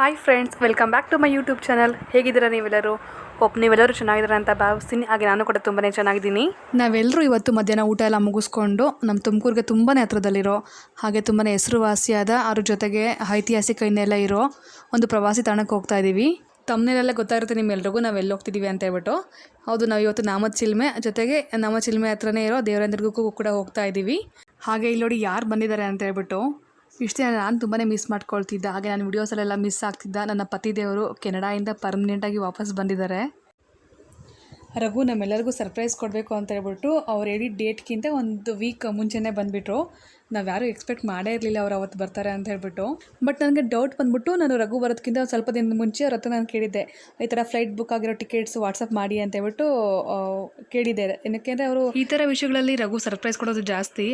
Hi friends welcome back to my YouTube channel ಹೇಗಿದ್ದೀರಾ ನೀವೆಲ್ಲರೂ? ಒಪ್ ನೀವೆಲ್ಲರೂ ಚೆನ್ನಾಗಿದ್ದೀರಾ ಅಂತ ಭಾವಿಸ್ತೀನಿ. ಹಾಗೆ ನಾನು ಕೂಡ ತುಂಬಾ ಚೆನ್ನಾಗಿದ್ದೀನಿ. ನಾವೆಲ್ಲರೂ ಇವತ್ತು ಮಧ್ಯಾಹ್ನ ಊಟ ಎಲ್ಲ ಮುಗಿಸ್ಕೊಂಡು ನಮ್ಮ ತುಮಕೂರಿಗೆ ತುಂಬಾ ಹತ್ರದಲ್ಲಿರೋ, ಹಾಗೆ ತುಂಬಾ ಹೆಸರುವಾಸಿಯಾದ ಅದ್ರ ಜೊತೆಗೆ ಐತಿಹಾಸಿಕ ಇನ್ನೆಲ್ಲ ಇರೋ ಒಂದು ಪ್ರವಾಸಿ ತಾಣಕ್ಕೆ ಹೋಗ್ತಾ ಇದ್ದೀವಿ. ತಮ್ಮನೇಲೆಲ್ಲ ಗೊತ್ತಾಗಿರುತ್ತೆ ನಿಮ್ಮೆಲ್ರಿಗೂ, ನಾವು ಎಲ್ಲಿ ಹೋಗ್ತಿದ್ದೀವಿ ಅಂತ ಹೇಳ್ಬಿಟ್ಟು. ಹೌದು, ನಾವು ಇವತ್ತು ನಾಮದ ಚಿಲ್ಮೆ ಜೊತೆಗೆ ನಾಮ ಚಿಲ್ಮೆ ಹತ್ರನೇ ಇರೋ ದೇವರೇಂದ್ರಗೂ ಕೂಡ ಹೋಗ್ತಾ ಇದ್ದೀವಿ. ಹಾಗೆ ಇಲ್ಲಿ ನೋಡಿ ಯಾರು ಬಂದಿದ್ದಾರೆ ಅಂತ ಹೇಳ್ಬಿಟ್ಟು ಇಷ್ಟೇ ನಾನು ತುಂಬಾ ಮಿಸ್ ಮಾಡ್ಕೊಳ್ತಿದ್ದೆ. ಹಾಗೆ ನಾನು ವಿಡಿಯೋಸಲ್ಲೆಲ್ಲ ಮಿಸ್ ಆಗ್ತಿದ್ದ. ನನ್ನ ಪತಿದೇವರು ಕೆನಡಾಯಿಂದ ಪರ್ಮನೆಂಟಾಗಿ ವಾಪಸ್ ಬಂದಿದ್ದಾರೆ. ರಘು ನಮ್ಮೆಲ್ಲರಿಗೂ ಸರ್ಪ್ರೈಸ್ ಕೊಡಬೇಕು ಅಂತ ಹೇಳ್ಬಿಟ್ಟು ಅವ್ರು ಹೇಳಿ ಡೇಟ್ಗಿಂತ ಒಂದು ವೀಕ್ ಮುಂಚೆನೇ ಬಂದುಬಿಟ್ರು. ನಾವು ಯಾರೂ ಎಕ್ಸ್ಪೆಕ್ಟ್ ಮಾಡೇ ಇರಲಿಲ್ಲ ಅವ್ರು ಅವತ್ತು ಬರ್ತಾರೆ ಅಂತ ಹೇಳ್ಬಿಟ್ಟು. ಬಟ್ ನನಗೆ ಡೌಟ್ ಬಂದ್ಬಿಟ್ಟು ನಾನು ರಘು ಬರೋದಕ್ಕಿಂತ ಒಂದು ಸ್ವಲ್ಪ ದಿನದ ಮುಂಚೆ ಅವ್ರ ಹತ್ರ ನಾನು ಕೇಳಿದ್ದೆ. ಈ ಥರ ಫ್ಲೈಟ್ ಬುಕ್ ಆಗಿರೋ ಟಿಕೆಟ್ಸ್ ವಾಟ್ಸಪ್ ಮಾಡಿ ಅಂತ ಹೇಳ್ಬಿಟ್ಟು ಕೇಳಿದ್ದೆ. ಏನಕ್ಕೆ ಅವರು ಈ ಥರ ವಿಷಯಗಳಲ್ಲಿ ರಘು ಸರ್ಪ್ರೈಸ್ ಕೊಡೋದು ಜಾಸ್ತಿ.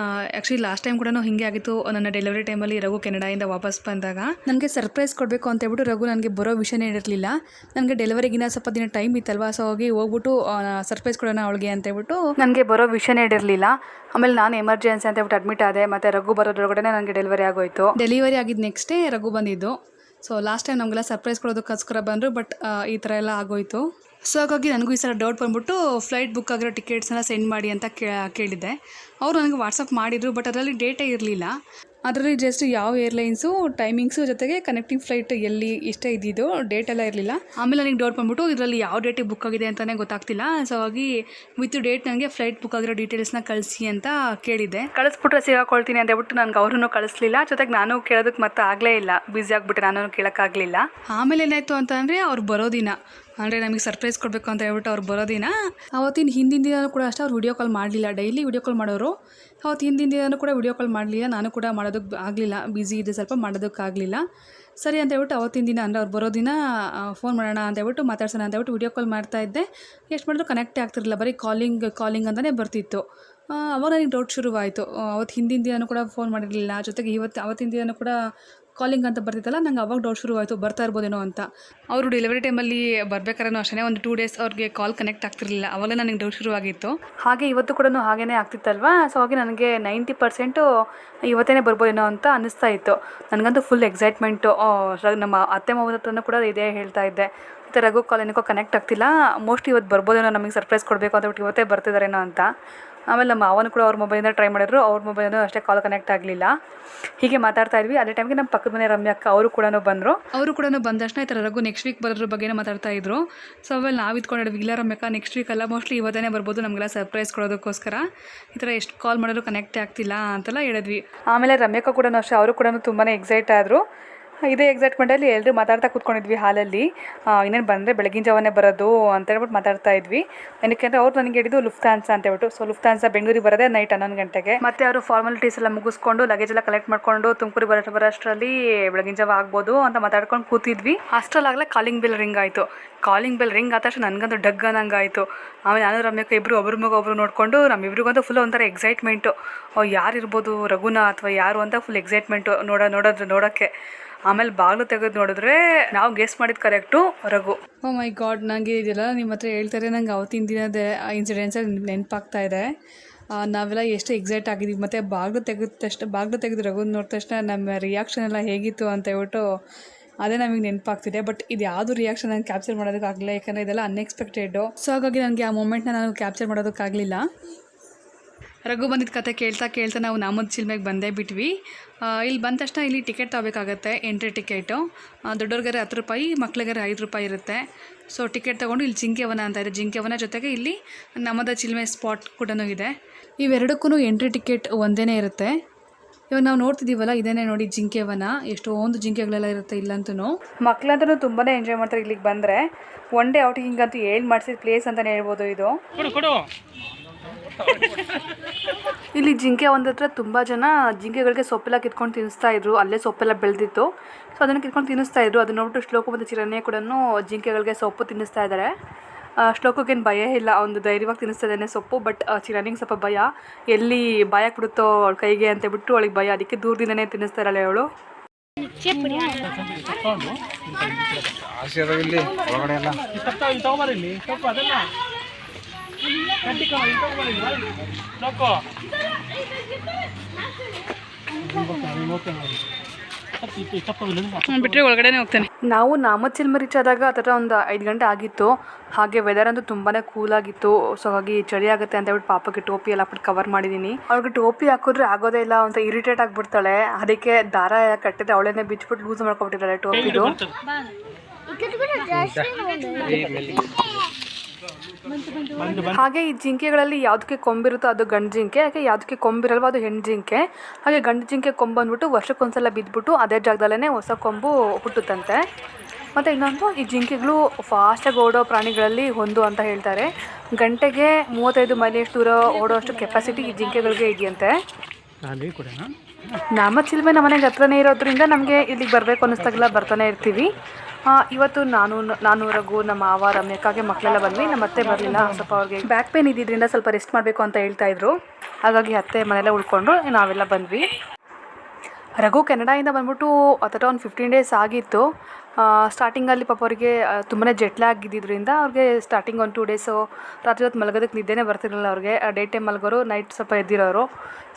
ಆ್ಯಕ್ಚುಲಿ ಲಾಸ್ಟ್ ಟೈಮ್ ಕೂಡ ಹಿಂಗೆ ಆಗಿತ್ತು. ನನ್ನ ಡೆಲಿವರಿ ಟೈಮಲ್ಲಿ ರಘು ಕೆನಡಾಯಿಂದ ವಾಪಸ್ ಬಂದಾಗ. ನನಗೆ ಸರ್ಪ್ರೈಸ್ ಕೊಡಬೇಕು ಅಂತ ಹೇಳ್ಬಿಟ್ಟು ರಘು ನನಗೆ ಬರೋ ವಿಷಯನೇ ಇರಲಿಲ್ಲ. ನನಗೆ ಡೆಲಿವರಿಗಿನ ಸ್ವಲ್ಪ ದಿನ ಟೈಮ್ ಇತ್ತಲ್ವಾ? ಸೊ ಹೋಗಿ ಹೋಗ್ಬಿಟ್ಟು ಸರ್ಪ್ರೈಸ್ ಕೊಡೋಣ ಅವಳಿಗೆ ಅಂತ ಹೇಳ್ಬಿಟ್ಟು ನನಗೆ ಬರೋ ವಿಷಯನೇ ಇರಲಿಲ್ಲ. ಆಮೇಲೆ ನಾನು ಎಮರ್ಜೆನ್ಸಿ ಅಂತ ಹೇಳ್ಬಿಟ್ಟು ಅಡ್ಮಿಟ್ ಆದೆ ಮತ್ತೆ ರಘು ಬರೋದ್ರೊಳಗಡೆ ನನಗೆ ಡೆಲಿವರಿ ಆಗೋಯ್ತು. ಡೆಲಿವರಿ ಆಗಿದ್ದು ಡೇ ರಘು ಬಂದಿದ್ದು. ಸೊ ಲಾಸ್ಟ್ ಟೈಮ್ ನಮಗೆಲ್ಲ ಸರ್ಪ್ರೈಸ್ ಕೊಡೋದಕ್ಕೋಸ್ಕರ ಬಂದರು ಬಟ್ ಈ ಥರ ಎಲ್ಲ ಆಗೋಯ್ತು. ಸೊ ಹಾಗಾಗಿ ನನಗೂ ಈ ಸಲ ಡೌಟ್ ಬಂದ್ಬಿಟ್ಟು ಫ್ಲೈಟ್ ಬುಕ್ ಆಗಿರೋ ಟಿಕೆಟ್ಸ್ನ ಸೆಂಡ್ ಮಾಡಿ ಅಂತ ಕೇಳಿದ್ದೆ. ಅವರು ನನಗೆ ವಾಟ್ಸಪ್ ಮಾಡಿದರು ಬಟ್ ಅದರಲ್ಲಿ ಡೇಟೇ ಇರಲಿಲ್ಲ. ಅದರಲ್ಲಿ ಜಸ್ಟ್ ಯಾವ ಏರ್ಲೈನ್ಸು ಟೈಮಿಂಗ್ಸು ಜೊತೆಗೆ ಕನೆಕ್ಟಿಂಗ್ ಫ್ಲೈಟ್ ಎಲ್ಲಿ ಇಷ್ಟೇ ಇದ್ದಿದ್ದು ಡೇಟ್ ಎಲ್ಲ ಇರಲಿಲ್ಲ. ಆಮೇಲೆ ನನಗೆ ಡೌಟ್ ಬಂದ್ಬಿಟ್ಟು ಇದರಲ್ಲಿ ಯಾವ ಡೇಟಿಗೆ ಬುಕ್ ಆಗಿದೆ ಅಂತಲೇ ಗೊತ್ತಾಗ್ತಿಲ್ಲ. ಸೊ ಹಾಗಾಗಿ ವಿತ್ ಡೇಟ್ ನನಗೆ ಫ್ಲೈಟ್ ಬುಕ್ ಆಗಿರೋ ಡೀಟೇಲ್ಸ್ನ ಕಳಿಸಿ ಅಂತ ಕೇಳಿದ್ದೆ. ಕಳಿಸ್ಬಿಟ್ರೆ ಸಿಗಾಕೊಳ್ತೀನಿ ಅಂತ ಹೇಳ್ಬಿಟ್ಟು ನನಗೆ ಅವ್ರನ್ನೂ ಕಳಿಸ್ಲಿಲ್ಲ. ಜೊತೆಗೆ ನಾನು ಕೇಳೋದಕ್ಕೆ ಮತ್ತೆ ಆಗಲೇ ಇಲ್ಲ. ಬ್ಯುಸಿ ಆಗಿಬಿಟ್ಟು ನಾನು ಕೇಳೋಕ್ಕಾಗಲಿಲ್ಲ. ಆಮೇಲೆ ಏನಾಯಿತು ಅಂತಂದರೆ ಅವ್ರು ಬರೋ ದಿನ. ಅಂದರೆ ನಮಗೆ ಸರ್ಪ್ರೈಸ್ ಕೊಡಬೇಕು ಅಂತ ಹೇಳ್ಬಿಟ್ಟು ಅವ್ರು ಬರೋದಿನ ಅವತ್ತಿನ ಹಿಂದಿನ ದಿನ ಕೂಡ ಅಷ್ಟೇ ಅವ್ರು ವಿಡಿಯೋ ಕಾಲ್ ಮಾಡಲಿಲ್ಲ. ಡೈಲಿ ವಿಡಿಯೋ ಕಾಲ್ ಮಾಡೋರು. ಅವತ್ತು ಹಿಂದಿನ ದಿನ ಕೂಡ ವಿಡಿಯೋ ಕಾಲ್ ಮಾಡಲಿಲ್ಲ. ನಾನು ಕೂಡ ಮಾಡೋದಕ್ಕೆ ಆಗಲಿಲ್ಲ. ಬ್ಯುಸಿ ಇದೆ ಸ್ವಲ್ಪ ಮಾಡೋದಕ್ಕಾಗಲಿಲ್ಲ ಸರಿ ಅಂತ ಹೇಳ್ಬಿಟ್ಟು ಅವತ್ತಿನ ದಿನ ಅಂದರೆ ಅವ್ರು ಬರೋ ದಿನ ಫೋನ್ ಮಾಡೋಣ ಅಂತ ಹೇಳ್ಬಿಟ್ಟು ಮಾತಾಡ್ಸೋಣ ಅಂತ ಹೇಳ್ಬಿಟ್ಟು ವಿಡಿಯೋ ಕಾಲ್ ಮಾಡ್ತಾ ಇದ್ದೆ. ಎಷ್ಟು ಮಾಡಿದ್ರು ಕನೆಕ್ಟೇ ಆಗ್ತಿರಲಿಲ್ಲ. ಬರೀ ಕಾಲಿಂಗ್ ಕಾಲಿಂಗ್ ಅಂತಲೇ ಬರ್ತಿತ್ತು. ಅವಾಗ ನನಗೆ ಡೌಟ್ ಶುರುವಾಯಿತು. ಅವತ್ತು ಹಿಂದಿನ ದಿನ ಕೂಡ ಫೋನ್ ಮಾಡಿರಲಿಲ್ಲ. ಜೊತೆಗೆ ಇವತ್ತು, ಅವತ್ತಿನ ದಿನ ಕೂಡ ಕಾಲಿಂಗ್ ಅಂತ ಬರ್ತಿತ್ತಲ್ಲ ನಂಗೆ ಅವಾಗ ಡೌಟ್ ಶುರುವಾಯಿತು ಬರ್ತಾ ಇರ್ಬೋದೇನೋ ಅಂತ. ಅವರು ಡೆಲಿವರಿ ಟೈಮಲ್ಲಿ ಬರ್ಬೇಕಾದ್ರೂ ಅಷ್ಟೇ ಒಂದು ಟೂ ಡೇಸ್ ಅವ್ರಿಗೆ ಕಾಲ್ ಕನೆಕ್ಟ್ ಆಗ್ತಿರಲಿಲ್ಲ. ಅವಾಗ ನನಗೆ ಡೌಟ್ ಶುರುವಾಗಿತ್ತು. ಹಾಗೆ ಇವತ್ತು ಕೂಡ ಹಾಗೇ ಆಗ್ತಿತ್ತಲ್ವಾ? ಸೊ ಹಾಗೆ ನನಗೆ ನೈಂಟಿ ಪರ್ಸೆಂಟು ಇವತ್ತೇ ಬರ್ಬೋದೇನೋ ಅಂತ ಅನ್ನಿಸ್ತಾ ಇತ್ತು. ನನಗಂತೂ ಫುಲ್ ಎಕ್ಸೈಟ್ಮೆಂಟು ನಮ್ಮ ಅತ್ತೆ ಮಾವನ ಹತ್ರನೂ ಕೂಡ ಇದೇ ಹೇಳ್ತಾ ಇದ್ದೆ. ಮತ್ತು ರಘು ಕಾಲ್ ಏನಕ್ಕೋ ಕನೆಕ್ಟ್ ಆಗ್ತಿಲ್ಲ. ಮೋಸ್ಟ್ಲಿ ಇವತ್ತು ಬರ್ಬೋದೇನೋ ನಮಗೆ ಸರ್ಪ್ರೈಸ್ ಕೊಡಬೇಕು ಅಂತ ಬಿಟ್ಟು ಇವತ್ತೇ ಬರ್ತಿದ್ದಾರೇನೋ ಅಂತ. ಆಮೇಲೆ ನಮ್ಮ ಮಾವನು ಕೂಡ ಅವ್ರ ಮೊಬೈಲಿಂದ ಟ್ರೈ ಮಾಡಿದ್ರು. ಅವ್ರ ಮೊಬೈಲಿಂದ ಅಷ್ಟೇ ಕಾಲ್ ಕನೆಕ್ಟ್ ಆಗಲಿಲ್ಲ. ಹೀಗೆ ಮಾತಾಡ್ತಾ ಇದ್ವಿ. ಅದೇ ಟೈಮ್ಗೆ ನಮ್ಮ ಪಕ್ಕದ ಮನೆ ರಮ್ಯ ಅಕ್ಕ ಅವರು ಕೂಡ ಬಂದರು. ಅವರು ಕೂಡ ಬಂದ ತಕ್ಷಣ ಈ ಥರ ರಘು ನೆಕ್ಸ್ಟ್ ವೀಕ್ ಬರೋದ್ರ ಬಗ್ಗೆನೇ ಮಾತಾಡ್ತಾ ಇದ್ರು. ಸೊ ಆಮೇಲೆ ನಾವು ಇದ್ಕೊಂಡಿದ್ವಿ ಇಲ್ಲ ರಮ್ಯಕ್ಕ ನೆಕ್ಸ್ಟ್ ವೀಕ್ ಅಲ್ಲ. ಮೋಸ್ಟ್ಲಿ ಇವತ್ತೇ ಬರ್ಬೋದು ನಮಗೆಲ್ಲ ಸರ್ಪ್ರೈಸ್ ಕೊಡೋದಕ್ಕೋಸ್ಕರ. ಈ ಥರ ಎಷ್ಟು ಕಾಲ್ ಮಾಡಿದ್ರು ಕನೆಕ್ಟ್ ಆಗ್ತಿಲ್ಲ ಅಂತೆಲ್ಲ ಹೇಳಿದ್ವಿ. ಆಮೇಲೆ ರಮ್ಯಕ್ಕ ಕೂಡ ಅಷ್ಟೇ ಅವರು ಕೂಡ ತುಂಬಾ ಎಕ್ಸೈಟ್ ಆದರು. ಇದೇ ಎಕ್ಸೈಟ್ಮೆಂಟಲ್ಲಿ ಎಲ್ಲರೂ ಮಾತಾಡ್ತಾ ಕೂತ್ಕೊಂಡಿದ್ವಿ ಹಾಲಲ್ಲಿ. ಇನ್ನೇನು ಬಂದರೆ ಬೆಳಗಿನ ಜಾವನೇ ಬರೋದು ಅಂತ ಹೇಳ್ಬಿಟ್ಟು ಮಾತಾಡ್ತಾ ಇದ್ವಿ. ಏನಕ್ಕೆ ಅಂದರೆ ಅವ್ರು ನನಗೆ ಹೇಳಿದ್ದು ಲುಫ್ತಾನ್ಸ ಅಂತ ಹೇಳ್ಬಿಟ್ಟು. ಸೊ ಲುಫ್ತಾನ್ಸ ಬೆಂಗಳೂರಿಗೆ ಬರೋದೇ ನೈಟ್ ಹನ್ನೊಂದು ಗಂಟೆಗೆ. ಮತ್ತೆ ಅವರು ಫಾರ್ಮಾಲಿಟೀಸ್ ಎಲ್ಲ ಮುಗಿಸ್ಕೊಂಡು ಲಗೇಜ್ ಎಲ್ಲ ಕಲೆಕ್ಟ್ ಮಾಡ್ಕೊಂಡು ತುಮಕೂರು ಬರೋ ಬರೋಷ್ಟರಲ್ಲಿ ಬೆಳಗಿನ ಜಾವ ಆಗ್ಬೋದು ಅಂತ ಮಾತಾಡ್ಕೊಂಡು ಕೂತಿದ್ವಿ. ಅಷ್ಟರಲ್ಲಾಗಲೇ ಕಾಲಿಂಗ್ ಬೆಲ್ ರಿಂಗ್ ಆಯಿತು. ಕಾಲಿಂಗ್ ಬೆಲ್ ರಿಂಗ್ ಆದ ತಕ್ಷಣ ನನಗಂತೂ ಡಗ್ ಅನ್ನಂಗೆ ಆಯಿತು ಆಮೇಲೆ ನಾನು, ರಮ್ಯಕ್ಕೆ ಇಬ್ಬರು ಒಬ್ರ ಮಗ, ಒಬ್ರು ನೋಡಿಕೊಂಡು ನಮ್ಮಿಬ್ರಿಗಂತೂ ಫುಲ್ ಒಂಥರ ಎಕ್ಸೈಟ್ಮೆಂಟು ಯಾರು ಇರ್ಬೋದು ರಘುನ ಅಥವಾ ಯಾರು ಅಂತ ಫುಲ್ ಎಕ್ಸೈಟ್ಮೆಂಟು ನೋಡೋ, ನೋಡೋದು, ನೋಡೋಕ್ಕೆ. ಆಮೇಲೆ ಬಾಗಿಲು ತೆಗೆದು ನೋಡಿದ್ರೆ ನಾವು ಗೆಸ್ ಮಾಡಿದ correct Raghu. Oh my god ನನಗೆ ಇದೆಲ್ಲ ನಿಮ್ಮ ಹತ್ರ ಹೇಳ್ತಾರೆ, ನಂಗೆ ಅವತ್ತಿನ ದಿನದ ಇನ್ಸಿಡೆಂಟ್ಸ್ ನೆನಪಾಗ್ತಾ ಇದೆ. ನಾವೆಲ್ಲ ಎಷ್ಟು ಎಕ್ಸೈಟ್ ಆಗಿದ್ದೀವಿ ಮತ್ತು ಬಾಗಿಲು ತೆಗೆದ ತಕ್ಷಣ, ಬಾಗಿಲು ತೆಗೆದು ರಘು ನೋಡಿದ ತಕ್ಷಣ ನಮ್ಮ ರಿಯಾಕ್ಷನ್ ಎಲ್ಲ ಹೇಗಿತ್ತು ಅಂತ ಹೇಳ್ಬಿಟ್ಟು ಅದೇ ನಮಗೆ ನೆನಪಾಗ್ತಿದೆ. ಬಟ್ ಇದು ಯಾವುದು ರಿಯಾಕ್ಷನ್ ನಾನು ಕ್ಯಾಪ್ಚರ್ ಮಾಡೋದಕ್ಕಾಗಲಿಲ್ಲ, ಯಾಕಂದರೆ ಇದೆಲ್ಲ ಅನ್ಎಕ್ಸ್ಪೆಕ್ಟೆಡು ಸೊ ಹಾಗಾಗಿ ನನಗೆ ಆ ಮೂಮೆಂಟ್ನ ನಾನು ಕ್ಯಾಪ್ಚರ್ ಮಾಡೋದಕ್ಕಾಗಲಿಲ್ಲ. ರಘು ಬಂದಿದ್ದ ಕತೆ ಕೇಳ್ತಾ ಕೇಳ್ತಾ ನಾವು ನಾಮದ ಚಿಲ್ಮೆಗೆ ಬಂದೇ ಬಿಟ್ವಿ. ಇಲ್ಲಿ ಬಂದ ತಕ್ಷಣ ಇಲ್ಲಿ ಟಿಕೆಟ್ ತೊಗೋಬೇಕಾಗತ್ತೆ ಎಂಟ್ರಿ ಟಿಕೆಟು. ದೊಡ್ಡವ್ರಿಗಾರೆ ಹತ್ತು ರೂಪಾಯಿ ಮಕ್ಳಿಗಾರೆ ಐದು ರೂಪಾಯಿ ಇರುತ್ತೆ. ಸೊ ಟಿಕೆಟ್ ತೊಗೊಂಡು ಇಲ್ಲಿ ಜಿಂಕೆವನ ಅಂತ ಇದೆ. ಜಿಂಕೆವನ ಜೊತೆಗೆ ಇಲ್ಲಿ ನಮ್ಮದ ಚಿಲ್ಮೆ ಸ್ಪಾಟ್ ಕೂಡ ಇದೆ. ಇವೆರಡಕ್ಕೂ ಎಂಟ್ರಿ ಟಿಕೆಟ್ ಒಂದೇ ಇರುತ್ತೆ. ಇವಾಗ ನಾವು ನೋಡ್ತಿದ್ದೀವಲ್ಲ ಇದೇನೆ ನೋಡಿ ಜಿಂಕೆವನ. ಎಷ್ಟೊಂದು ಜಿಂಕೆಗಳೆಲ್ಲ ಇರುತ್ತೆ ಇಲ್ಲಂತೂ ಮಕ್ಕಳಂತೂ ತುಂಬಾ ಎಂಜಾಯ್ ಮಾಡ್ತಾರೆ ಇಲ್ಲಿಗೆ ಬಂದರೆ. ಒನ್ ಡೇ ಔಟಿಂಗ್ ಅಂತೂ ಹೇಳಿ ಮಾಡಿಸಿದ ಪ್ಲೇಸ್ ಅಂತಲೇ ಹೇಳ್ಬೋದು ಇದು. ಕೊಡು ಕೊಡು. ಇಲ್ಲಿ ಜಿಂಕೆ ಒಂದತ್ರ ಹತ್ರ ತುಂಬ ಜನ ಜಿಂಕೆಗಳಿಗೆ ಸೊಪ್ಪೆಲ್ಲ ಕಿತ್ಕೊಂಡು ತಿನ್ನಿಸ್ತಾ ಇದ್ರು. ಅಲ್ಲೇ ಸೊಪ್ಪೆಲ್ಲ ಬೆಳೆದಿತ್ತು. ಸೊ ಅದನ್ನು ಕಿತ್ಕೊಂಡು ತಿನ್ನಿಸ್ತಾ ಇದ್ರು. ಅದನ್ನ ನೋಡ್ಬಿಟ್ಟು ಶ್ಲೋಕ ಮತ್ತು ಚಿರಣ್ಯ ಕೂಡ ಜಿಂಕೆಗಳಿಗೆ ಸೊಪ್ಪು ತಿನ್ನಿಸ್ತಾ ಇದ್ದಾರೆ ಶ್ಲೋಕಕ್ಕೇನು ಭಯ ಇಲ್ಲ. ಒಂದು ಧೈರ್ಯವಾಗಿ ತಿನ್ನಿಸ್ತಾ ಇದ್ದಾನೆ ಸೊಪ್ಪು ಬಟ್ ಚಿರನಿಗೆ ಸ್ವಲ್ಪ ಭಯ. ಎಲ್ಲಿ ಭಯ ಕೊಡುತ್ತೋ ಅವಳ ಕೈಗೆ ಅಂತ ಬಿಟ್ಟು ಅವಳಿಗೆ ಭಯ. ಅದಕ್ಕೆ ದೂರದಿಂದನೇ ತಿನ್ನಿಸ್ತಾ ಇರಲ್ಲ ಅವಳು. ಇಲ್ಲಿ ಒಳಗಡೆ ಎಲ್ಲ. ಬಿಟ್ಟರೆ ಒಳಗಡೆನೆ ಹೋಗ್ತೇನೆ. ನಾವು ನಾಮಚಿಲ್ಮ ರೀಚ್ ಆದಾಗ ಹತ್ತಿರ ಒಂದು ಐದು ಗಂಟೆ ಆಗಿತ್ತು. ಹಾಗೆ ವೆದರ್ ಅಂತೂ ತುಂಬಾ ಕೂಲ್ ಆಗಿತ್ತು. ಸೊ ಹಾಗಾಗಿ ಚಳಿ ಆಗುತ್ತೆ ಅಂತ ಹೇಳ್ಬಿಟ್ಟು ಪಾಪಕ್ಕೆ ಟೋಪಿ ಎಲ್ಲ ಹಾಕ್ಬಿಟ್ಟು ಕವರ್ ಮಾಡಿದ್ದೀನಿ ಅವ್ರಿಗೆ ಟೋಪಿ ಹಾಕಿದ್ರೆ ಆಗೋದೇ ಇಲ್ಲ ಅಂತ ಇರಿಟೇಟ್ ಆಗಿಬಿಡ್ತಾಳೆ. ಅದಕ್ಕೆ ದಾರ ಕಟ್ಟಿದ್ರೆ ಅವಳೇನೆ ಬಿಚ್ಬಿಟ್ಟು ಲೂಸ್ ಮಾಡ್ಕೊಬಿಟ್ಟಿದ್ದಾಳೆ ಟೋಪಿದು. ಹಾಗೆ ಈ ಜಿಂಕೆಗಳಲ್ಲಿ ಯಾವುದಕ್ಕೆ ಕೊಂಬಿರುತ್ತೋ ಅದು ಗಂಡು ಜಿಂಕೆ ಹಾಗೆ ಯಾವುದಕ್ಕೆ ಕೊಂಬಿರಲ್ವೋ ಅದು ಹೆಣ್ಣು ಜಿಂಕೆ. ಹಾಗೆ ಗಂಡು ಜಿಂಕೆ ಕೊಂಬು ವರ್ಷಕ್ಕೊಂದ್ಸಲ ಬಿದ್ದುಬಿಟ್ಟು ಅದೇ ಜಾಗದಲ್ಲೇ ಹೊಸ ಕೊಂಬು ಹುಟ್ಟುತ್ತಂತೆ. ಮತ್ತು ಇನ್ನೊಂದು ಈ ಜಿಂಕೆಗಳು ಫಾಸ್ಟಾಗಿ ಓಡೋ ಪ್ರಾಣಿಗಳಲ್ಲಿ ಒಂದು ಅಂತ ಹೇಳ್ತಾರೆ. ಗಂಟೆಗೆ ಮೂವತ್ತೈದು ಮೈಲಿಯಷ್ಟು ದೂರ ಓಡೋಷ್ಟು ಕೆಪಾಸಿಟಿ ಈ ಜಿಂಕೆಗಳಿಗೆ ಇದೆಯಂತೆ. ನಮ್ಮ ಚಿಲ್ಮೆ ನಮ್ಮ ಮನೆಗೆ ಹತ್ರನೇ ಇರೋದ್ರಿಂದ ನಮಗೆ ಇಲ್ಲಿಗೆ ಬರಬೇಕು ಅನ್ನಿಸ್ದಾಗೆಲ್ಲ ಬರ್ತಾನೆ ಇರ್ತೀವಿ. ಇವತ್ತು ನಾನು ನಾನು ರಘು ನಮ್ಮ ಮಾವ ರಮ್ಯಕ್ಕಾಗೆ ಮಕ್ಕಳೆಲ್ಲ ಬಂದ್ವಿ. ನಮ್ಮ ಅತ್ತೆ ಬರಲಿಲ್ಲ. ಸ್ವಲ್ಪ ಅವ್ರಿಗೆ ಬ್ಯಾಕ್ ಪೇನ್ ಇದ್ದಿದ್ದರಿಂದ ಸ್ವಲ್ಪ ರೆಸ್ಟ್ ಮಾಡಬೇಕು ಅಂತ ಹೇಳ್ತಾ ಇದ್ರು. ಹಾಗಾಗಿ ಅತ್ತೆ ಮನೆಯಲ್ಲೇ ಉಳ್ಕೊಂಡ್ರು ನಾವೆಲ್ಲ ಬಂದ್ವಿ. ರಘು ಕೆನಡಾಯಿಂದ ಬಂದ್ಬಿಟ್ಟು ಅಥವಾ ಒಂದು ಫಿಫ್ಟೀನ್ ಡೇಸ್ ಆಗಿತ್ತು. ಸ್ಟಾರ್ಟಿಂಗಲ್ಲಿ ಪಾಪ ಅವರಿಗೆ ತುಂಬಾ ಜಟ್ಲ ಆಗಿದ್ದಿದ್ದರಿಂದ ಅವ್ರಿಗೆ ಸ್ಟಾರ್ಟಿಂಗ್ ಒಂದು ಟೂ ಡೇಸು ರಾತ್ರಿ ಹೊತ್ತು ಮಲಗೋದಕ್ಕೆ ನಿದ್ದೆನೇ ಬರ್ತಿರಲಿಲ್ಲ ಅವ್ರಿಗೆ. ಡೇ ಟೈಮ್ ಮಲಗೋರು ನೈಟ್ ಸ್ವಲ್ಪ ಎದ್ದಿರೋರು.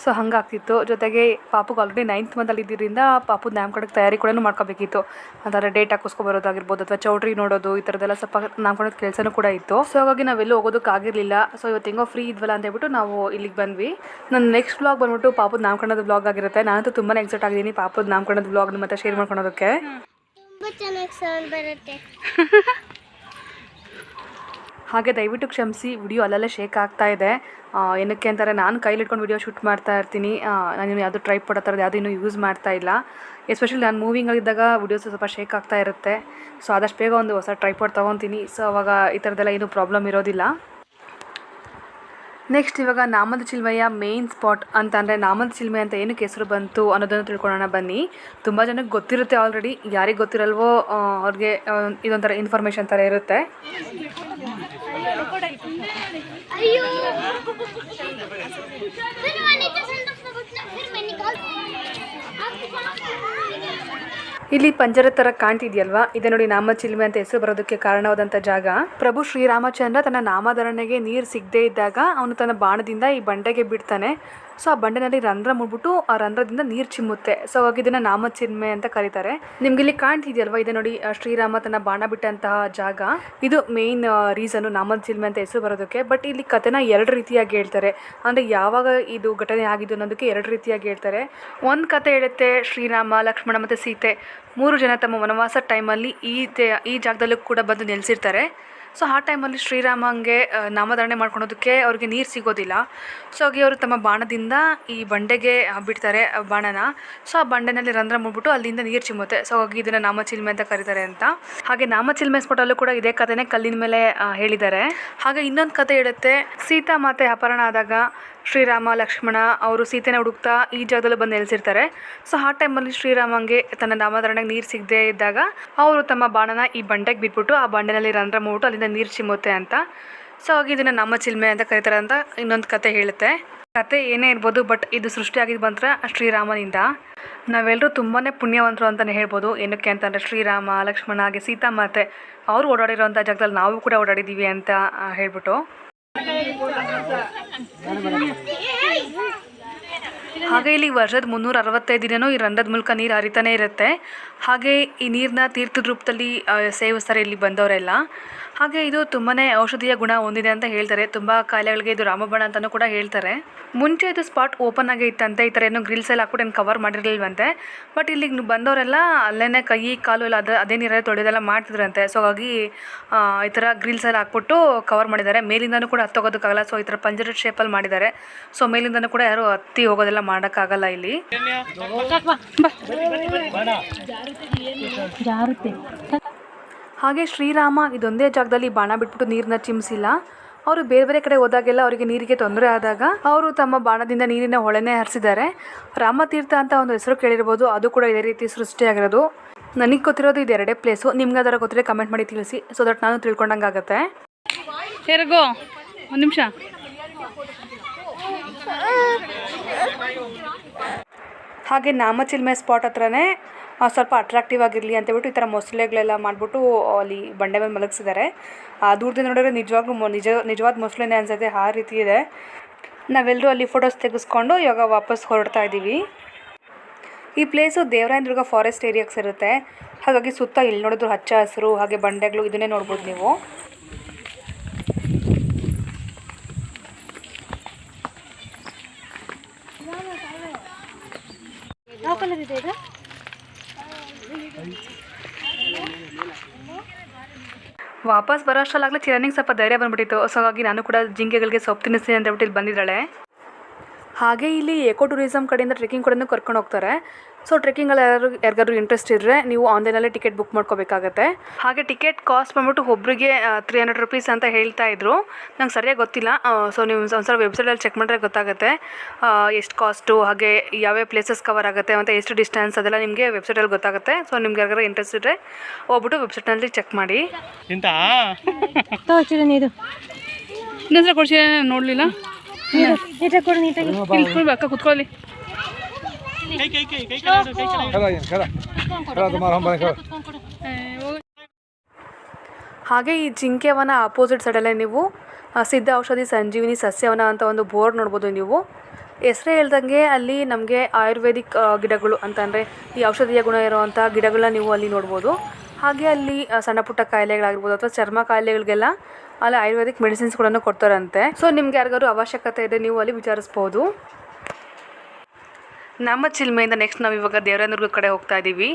ಸೊ ಹಂಗಾಗ್ತಿತ್ತು. ಜೊತೆಗೆ ಪಾಪುಗೆ ಆಲ್ರೆಡಿ ನೈನ್ತ್ ಮಂತಲ್ಲಿ ಇದ್ದಿದ್ದರಿಂದ ಪಾಪುದ ನಾಮಕರಣಕ್ಕೆ ತಯಾರಿ ಕೂಡ ಮಾಡ್ಕೋಬೇಕಿತ್ತು. ಅಂದರೆ ಡೇಟ್ ಹಾಕಿಸ್ಕೊಬರೋದಾಗಿರ್ಬೋದು ಅಥವಾ ಚೌಟ್ರಿ ನೋಡೋದು, ಈ ಥರದೆಲ್ಲ ಸ್ವಲ್ಪ ನಾಮಕರಣದ ಕೆಲಸನೂ ಕೂಡ ಇತ್ತು. ಸೊ ಹಾಗಾಗಿ ನಾವೆಲ್ಲೂ ಹೋಗೋದಕ್ಕಾಗಿರಲಿಲ್ಲ ಸೊ ಇವತ್ತು ಹೆಂಗೋ ಫ್ರೀ ಇದ್ವಲ್ಲ ಅಂತ ಹೇಳ್ಬಿಟ್ಟು ನಾವು ಇಲ್ಲಿಗೆ ಬಂದ್ವಿ. ನನ್ನ ನೆಕ್ಸ್ಟ್ ಬ್ಲಾಗ್ ಬಂದ್ಬಿಟ್ಟು ಪಾಪದ ನಾಮಕರಣದ ಬ್ಲಾಗ್ ಆಗಿರುತ್ತೆ. ನಾನಂತೂ ತುಂಬಾ ಎಕ್ಸೈಟ್ ಆಗಿದ್ದೀನಿ ಪಾಪದ ನಾಮಕರಣದ ಬ್ಲಾಗ್ ಮತ್ತೆ ಶೇರ್ ಮಾಡ್ಕೊಳೋದಕ್ಕೆ. ಚೆನ್ನಾಗಿ ಸೌಂಡ್ ಬರುತ್ತೆ. ಹಾಗೆ ದಯವಿಟ್ಟು ಕ್ಷಮಿಸಿ ವಿಡಿಯೋ ಅಲ್ಲಲ್ಲೇ ಶೇಕ್ ಆಗ್ತಾ ಇದೆ. ಏನಕ್ಕೆ ಅಂತಾರೆ, ನಾನು ಕೈಲಿಟ್ಕೊಂಡು ವಿಡಿಯೋ ಶೂಟ್ ಮಾಡ್ತಾ ಇರ್ತೀನಿ. ನಾನು ಯಾವುದು ಟ್ರೈ ಪಡೋ ಥರದ್ದು ಯಾವುದೂ ಇನ್ನೂ ಯೂಸ್ ಮಾಡ್ತಾ ಇಲ್ಲ. ಎಸ್ಪೆಷಲಿ ನಾನು ಮೂವಿಂಗಲ್ಲಿದ್ದಾಗ ವಿಡಿಯೋಸ್ ಸ್ವಲ್ಪ ಶೇಕ್ ಆಗ್ತಾ ಇರುತ್ತೆ. ಸೊ ಆದಷ್ಟು ಬೇಗ ಒಂದು ಹೊಸ ಟ್ರೈಪಾಡ್ ತೊಗೊತೀನಿ. ಸೊ ಅವಾಗ ಈ ಥರದ್ದೆಲ್ಲ ಏನೂ ಪ್ರಾಬ್ಲಮ್ ಇರೋದಿಲ್ಲ. ನೆಕ್ಸ್ಟ್ ಇವಾಗ ನಾಮದ ಚಿಲ್ಮೆಯ ಮೇನ್ ಸ್ಪಾಟ್ ಅಂತ ಅಂದರೆ ನಾಮದ ಚಿಲ್ಮೆ ಅಂತ ಏನಕ್ಕೆ ಹೆಸರು ಬಂತು ಅನ್ನೋದನ್ನು ತಿಳ್ಕೊಳ್ಳೋಣ ಬನ್ನಿ. ತುಂಬ ಜನಕ್ಕೆ ಗೊತ್ತಿರುತ್ತೆ ಆಲ್ರೆಡಿ ಯಾರಿಗೆ ಗೊತ್ತಿರಲ್ವೋ ಅವ್ರಿಗೆ ಇದೊಂಥರ ಇನ್ಫಾರ್ಮೇಷನ್ ಥರ ಇರುತ್ತೆ. ಇಲ್ಲಿ ಪಂಜರ ತರ ಕಾಣ್ತಿದ್ಯಲ್ವಾ? ಇದ ನೋಡಿ ನಾಮ ಚಿಲ್ಮೆ ಅಂತ ಹೆಸರು ಬರೋದಕ್ಕೆ ಕಾರಣವಾದಂತ ಜಾಗ. ಪ್ರಭು ಶ್ರೀರಾಮಚಂದ್ರ ತನ್ನ ನಾಮಧರಣೆಗೆ ನೀರು ಸಿಗದೇ ಇದ್ದಾಗ ಅವನು ತನ್ನ ಬಾಣದಿಂದ ಈ ಬಂಡೆಗೆ ಬಿಡ್ತಾನೆ. ಸೊ ಆ ಬಂಡೆನಲ್ಲಿ ರಂಧ್ರ ಮುಡ್ಬಿಟ್ಟು ಆ ರಂಧ್ರದಿಂದ ನೀರು ಚಿಮ್ಮುತ್ತೆ. ಸೊ ಹಾಗಾಗಿ ಇದನ್ನ ನಾಮ ಚಿಲ್ಮೆ ಅಂತ ಕರೀತಾರೆ. ನಿಮ್ಗೆ ಇಲ್ಲಿ ಕಾಣ್ತಿದ್ಯಲ್ವಾ ಇದೆ ನೋಡಿ ಶ್ರೀರಾಮ ತನ್ನ ಬಾಣ ಬಿಟ್ಟಂತಹ ಜಾಗ? ಇದು ಮೇನ್ ರೀಸನ್ ನಾಮದ ಚಿಲ್ಮೆ ಅಂತ ಹೆಸರು ಬರೋದಕ್ಕೆ. ಬಟ್ ಇಲ್ಲಿ ಕಥೆನ ಎರಡು ರೀತಿಯಾಗಿ ಹೇಳ್ತಾರೆ. ಅಂದರೆ ಯಾವಾಗ ಇದು ಘಟನೆ ಆಗಿದ್ದು ಅನ್ನೋದಕ್ಕೆ ಎರಡು ರೀತಿಯಾಗಿ ಹೇಳ್ತಾರೆ. ಒಂದು ಕತೆ ಹೇಳುತ್ತೆ ಶ್ರೀರಾಮ, ಲಕ್ಷ್ಮಣ ಮತ್ತು ಸೀತೆ. ಮೂರು ಜನ ತಮ್ಮ ವನವಾಸ ಟೈಮಲ್ಲಿ ಈ ಈ ಜಾಗದಲ್ಲೂ ಕೂಡ ಬಂದು ನೆಲೆಸಿರ್ತಾರೆ. ಸೊ ಆ ಟೈಮಲ್ಲಿ ಶ್ರೀರಾಮಂಗೆ ನಾಮಧರಣೆ ಮಾಡ್ಕೊಳೋದಕ್ಕೆ ಅವ್ರಿಗೆ ನೀರು ಸಿಗೋದಿಲ್ಲ. ಸೊ ಹಾಗೆ ಅವರು ತಮ್ಮ ಬಾಣದಿಂದ ಈ ಬಂಡೆಗೆ ಬಿಡ್ತಾರೆ ಬಾಣನ. ಸೊ ಆ ಬಂಡೆನಲ್ಲಿ ರಂಧ್ರ ಮುಡ್ಬಿಟ್ಟು ಅಲ್ಲಿಂದ ನೀರು ಚಿಮ್ಮುತ್ತೆ. ಸೊ ಹಾಗೆ ಇದನ್ನು ನಾಮಚಿಲ್ಮೆ ಅಂತ ಕರೀತಾರೆ ಅಂತ. ಹಾಗೆ ನಾಮಚಿಲ್ಮೆ ಸ್ಪೋಟಲ್ಲೂ ಕೂಡ ಇದೇ ಕಥೆನೇ ಕಲ್ಲಿನ ಮೇಲೆ ಹೇಳಿದ್ದಾರೆ. ಹಾಗೆ ಇನ್ನೊಂದು ಕತೆ ಹೇಳುತ್ತೆ. ಸೀತಾ ಮಾತೆ ಅಪಹರಣ ಆದಾಗ ಶ್ರೀರಾಮ, ಲಕ್ಷ್ಮಣ ಅವರು ಸೀತೆನ ಹುಡುಕ್ತಾ ಈ ಜಾಗದಲ್ಲಿ ಬಂದು ನೆಲೆಸಿರ್ತಾರೆ. ಸೊ, ಆ ಟೈಮಲ್ಲಿ ಶ್ರೀರಾಮಂಗೆ ತನ್ನ ನಾಮಧಾರಣೆಗೆ ನೀರು ಸಿಗದೆ ಇದ್ದಾಗ ಅವರು ತಮ್ಮ ಬಾಣನ ಈ ಬಂಡೆಗೆ ಬಿಟ್ಬಿಟ್ಟು ಆ ಬಂಡೆನಲ್ಲಿ ರಂಧ್ರ ಮೂಟು ಅಲ್ಲಿಂದ ನೀರು ಚಿಮ್ಮುತ್ತೆ ಅಂತ. ಸೊ, ಹಾಗೆ ಇದನ್ನು ನಮ್ಮ ಚಿಲ್ಮೆ ಅಂತ ಕರೀತಾರೆ ಅಂತ ಇನ್ನೊಂದು ಕತೆ ಹೇಳುತ್ತೆ. ಕತೆ ಏನೇ ಇರ್ಬೋದು, ಬಟ್ ಇದು ಸೃಷ್ಟಿಯಾಗಿದ್ದು ಬಂದ್ರೆ ಶ್ರೀರಾಮನಿಂದ. ನಾವೆಲ್ಲರೂ ತುಂಬಾ ಪುಣ್ಯವಂತರು ಅಂತಲೇ ಹೇಳ್ಬೋದು. ಏನಕ್ಕೆ ಅಂತಂದರೆ ಶ್ರೀರಾಮ, ಲಕ್ಷ್ಮಣ, ಹಾಗೆ ಸೀತಾಮಾತೆ ಅವರು ಓಡಾಡಿರೋಂಥ ಜಾಗದಲ್ಲಿ ನಾವು ಕೂಡ ಓಡಾಡಿದ್ದೀವಿ ಅಂತ ಹೇಳ್ಬಿಟ್ಟು. ಹಾಗೆ ಇಲ್ಲಿ ವರ್ಷದ ಮುನ್ನೂರ ಅರವತ್ತೈದು ದಿನನೂ ಈ ರಂಧ್ರದ ಮೂಲಕ ನೀರು ಹರಿತಾನೆ ಇರುತ್ತೆ. ಹಾಗೆ ಈ ನೀರನ್ನ ತೀರ್ಥದ ರೂಪದಲ್ಲಿ ಸೇವಿಸ್ತಾರೆ ಇಲ್ಲಿ ಬಂದವರೆಲ್ಲ. ಹಾಗೆ ಇದು ತುಂಬಾ ಔಷಧೀಯ ಗುಣ ಹೊಂದಿದೆ ಅಂತ ಹೇಳ್ತಾರೆ. ತುಂಬ ಕಾಯಿಲೆಗಳಿಗೆ ಇದು ರಾಮಬಾಣ ಅಂತಲೂ ಕೂಡ ಹೇಳ್ತಾರೆ. ಮುಂಚೆ ಇದು ಸ್ಪಾಟ್ ಓಪನ್ ಆಗಿ ಇತ್ತಂತೆ. ಈ ಥರ ಏನೋ ಗ್ರಿಲ್ಸ್ ಎಲ್ಲ ಹಾಕ್ಬಿಟ್ಟು ಏನು ಕವರ್ ಮಾಡಿರಲಿಲ್ವಂತೆ. ಬಟ್ ಇಲ್ಲಿಗೆ ಬಂದವರೆಲ್ಲ ಅಲ್ಲೇ ಕೈ ಕಾಲು ಎಲ್ಲ ಅದು ಅದೇ ನೀರಲ್ಲಿ ತೊಳೆದೆಲ್ಲ ಮಾಡ್ತಿದ್ರಂತೆ. ಸೊ ಹಾಗಾಗಿ ಆ, ಈ ಥರ ಗ್ರಿಲ್ಸ್ ಎಲ್ಲ ಹಾಕ್ಬಿಟ್ಟು ಕವರ್ ಮಾಡಿದ್ದಾರೆ. ಮೇಲಿಂದನೂ ಕೂಡ ಹತ್ತೋಗೋದಕ್ಕಾಗಲ್ಲ. ಸೊ ಈ ಥರ ಪಂಜರದ ಶೇಪಲ್ಲಿ ಮಾಡಿದ್ದಾರೆ. ಸೊ ಮೇಲಿಂದನೂ ಕೂಡ ಯಾರು ಹತ್ತಿ ಹೋಗೋದೆಲ್ಲ ಮಾಡೋಕ್ಕಾಗಲ್ಲ ಇಲ್ಲಿ. ಹಾಗೆ ಶ್ರೀರಾಮ ಇದೊಂದೇ ಜಾಗದಲ್ಲಿ ಬಾಣ ಬಿಟ್ಬಿಟ್ಟು ನೀರನ್ನ ಚಿಮ್ಸಿಲ್ಲ. ಅವರು ಬೇರೆ ಬೇರೆ ಕಡೆ ಹೋದಾಗೆಲ್ಲ ಅವರಿಗೆ ನೀರಿಗೆ ತೊಂದರೆ ಆದಾಗ ಅವರು ತಮ್ಮ ಬಾಣದಿಂದ ನೀರಿನ ಹೊಳೆನೇ ಹರಿಸಿದ್ದಾರೆ. ರಾಮತೀರ್ಥ ಅಂತ ಒಂದು ಹೆಸರು ಕೇಳಿರ್ಬೋದು ಅದು ಕೂಡ ಇದೇ ರೀತಿ ಸೃಷ್ಟಿಯಾಗಿರೋದು. ನನಗೆ ಗೊತ್ತಿರೋದು ಇದು ಎರಡೇ ಪ್ಲೇಸು ನಿಮ್ಗೆ ಅದರ ಗೊತ್ತಿದ್ರೆ ಕಮೆಂಟ್ ಮಾಡಿ ತಿಳಿಸಿ ಸೊ ದಟ್ ನಾನು ತಿಳ್ಕೊಂಡಂಗೆ ಆಗುತ್ತೆ ಹೇರಗೋ ಒಂದು ನಿಮಿಷ. ಹಾಗೆ ನಾಮಚಿಲ್ಮೆ ಸ್ಪಾಟ್ ಹತ್ರನೇ ಸ್ವಲ್ಪ ಅಟ್ರಾಕ್ಟಿವ್ ಆಗಿರಲಿ ಅಂತೇಳ್ಬಿಟ್ಟು ಈ ಥರ ಮೊಸಳೆಗಳೆಲ್ಲ ಮಾಡಿಬಿಟ್ಟು ಅಲ್ಲಿ ಬಂಡೆ ಮೇಲೆ ಮಲಗಿಸಿದ್ದಾರೆ. ಆ, ದೂರದಿಂದ ನೋಡಿದ್ರೆ ನಿಜವಾಗ್ಲೂ ನಿಜ, ನಿಜವಾದ ಮೊಸಳೆನೇ ಅನ್ಸುತ್ತೆ, ಆ ರೀತಿ ಇದೆ. ನಾವೆಲ್ಲರೂ ಅಲ್ಲಿ ಫೋಟೋಸ್ ತೆಗೆಸ್ಕೊಂಡು ಇವಾಗ ವಾಪಸ್ ಹೊರಡ್ತಾ ಇದ್ದೀವಿ. ಈ ಪ್ಲೇಸು ದೇವರಾಯನದುರ್ಗ ಫಾರೆಸ್ಟ್ ಏರಿಯಾಗೆ ಸೇರುತ್ತೆ ಹಾಗಾಗಿ ಸುತ್ತ ಇಲ್ಲಿ ನೋಡಿದ್ರು ಹಚ್ಚ ಹಸಿರು, ಹಾಗೆ ಬಂಡೆಗಳು, ಇದನ್ನೇ ನೋಡ್ಬೋದು ನೀವು. ಯಾವ ಕಲರ್ ವಾಪಸ್ ಬರೋ ಅಷ್ಟರಲ್ಲಾಗಲೇ ಚಿರನಿಗೆ ಸ್ವಲ್ಪ ಧೈರ್ಯ ಬಂದ್ಬಿಟ್ಟಿತ್ತು. ಸೊ ಹಾಗಾಗಿ ನಾನು ಕೂಡ ಜಿಂಕೆಗಳಿಗೆ ಸೊಪ್ಪು ತಿನ್ನಿಸ್ತೀನಿ ಅಂತ ಹೇಳ್ಬಿಟ್ಟು ಇಲ್ಲಿ ಬಂದಿದ್ದಾಳೆ. ಹಾಗೆ ಇಲ್ಲಿ ಎಕೋ ಟೂರಿಸಮ್ ಕಡೆಯಿಂದ ಟ್ರೆಕ್ಕಿಂಗ್ ಕೂಡ ಕರ್ಕೊಂಡು ಹೋಗ್ತಾರೆ. ಸೊ ಟ್ರೆಕ್ಕಿಂಗಲ್ಲಿ ಯಾರು ಯಾರಿಗಾದ್ರೂ ಇಂಟ್ರೆಸ್ಟ್ ಇದ್ದರೆ ನೀವು ಆನ್ಲೈನಲ್ಲೇ ಟಿಕೆಟ್ ಬುಕ್ ಮಾಡ್ಕೋಬೇಕಾಗತ್ತೆ. ಹಾಗೆ ಟಿಕೆಟ್ ಕಾಸ್ಟ್ ಬಂದ್ಬಿಟ್ಟು ಒಬ್ಬರಿಗೆ ತ್ರೀ ಹಂಡ್ರೆಡ್ ರುಪೀಸ್ ಅಂತ ಹೇಳ್ತಾ ಇದ್ರು. ನಂಗೆ ಸರಿಯಾಗಿ ಗೊತ್ತಿಲ್ಲ. ಸೊ ನೀವು ಒಂದ್ಸಲ ವೆಬ್ಸೈಟಲ್ಲಿ ಚೆಕ್ ಮಾಡಿದ್ರೆ ಗೊತ್ತಾಗುತ್ತೆ. ಎಷ್ಟು ಕಾಸ್ಟು ಹಾಗೆ ಯಾವ್ಯಾವ ಪ್ಲೇಸಸ್ ಕವರ್ ಆಗುತ್ತೆ ಮತ್ತು ಎಷ್ಟು ಡಿಸ್ಟೆನ್ಸ್ ಅದೆಲ್ಲ ನಿಮಗೆ ವೆಬ್ಸೈಟಲ್ಲಿ ಗೊತ್ತಾಗುತ್ತೆ. ಸೊ ನಿಮ್ಗೆ ಯಾರಿಗಾರು ಇಂಟ್ರೆಸ್ಟ್ ಇದ್ದರೆ ಹೋಗ್ಬಿಟ್ಟು ವೆಬ್ಸೈಟ್ನಲ್ಲಿ ಚೆಕ್ ಮಾಡಿ. ನೀರು ಇನ್ನೊಂದ್ಸಲ ಕೊಡ್ಸಿ ನೋಡಲಿಲ್ಲ? ನೀಟಾಗಿ ಕೊಡು ನೀಟಾಗಿ. ಅಕ್ಕ ಕುತ್ಕೊಳ್ಳಿ. ಹಾಗೆ. ಈ ಜಿಂಕೆವನ ಅಪೋಸಿಟ್ ಸೈಡಲ್ಲೇ ನೀವು ಸಿದ್ಧ ಔಷಧಿ ಸಂಜೀವಿನಿ ಸಸ್ಯವನ ಅಂತ ಒಂದು ಬೋರ್ಡ್ ನೋಡ್ಬೋದು ನೀವು. ಹೆಸರೇ ಹೇಳ್ದಂಗೆ ಅಲ್ಲಿ ನಮಗೆ ಆಯುರ್ವೇದಿಕ್ ಗಿಡಗಳು ಅಂತಂದರೆ ಈ ಔಷಧೀಯ ಗುಣ ಇರುವಂಥ ಗಿಡಗಳನ್ನ ನೀವು ಅಲ್ಲಿ ನೋಡ್ಬೋದು. ಹಾಗೆ ಅಲ್ಲಿ ಸಣ್ಣ ಪುಟ್ಟ ಕಾಯಿಲೆಗಳಾಗಿರ್ಬೋದು ಅಥವಾ ಚರ್ಮ ಕಾಯಿಲೆಗಳಿಗೆಲ್ಲ ಅಲ್ಲಿ ಆಯುರ್ವೇದಿಕ್ ಮೆಡಿಸಿನ್ಸ್ಗಳನ್ನು ಕೊಡ್ತಾರಂತೆ. ಸೊ ನಿಮ್ಗೆ ಯಾರಿಗಾದ್ರು ಅವಶ್ಯಕತೆ ಇದೆ ನೀವು ಅಲ್ಲಿ ವಿಚಾರಿಸ್ಬೋದು. ನಮ್ಮ ಚಿಲ್ಮೆಯಿಂದ ನೆಕ್ಸ್ಟ್ ನಾವು ಇವಾಗ ದೇವರಾಯನದುರ್ಗ ಕಡೆ ಹೋಗ್ತಾ ಇದ್ದೀವಿ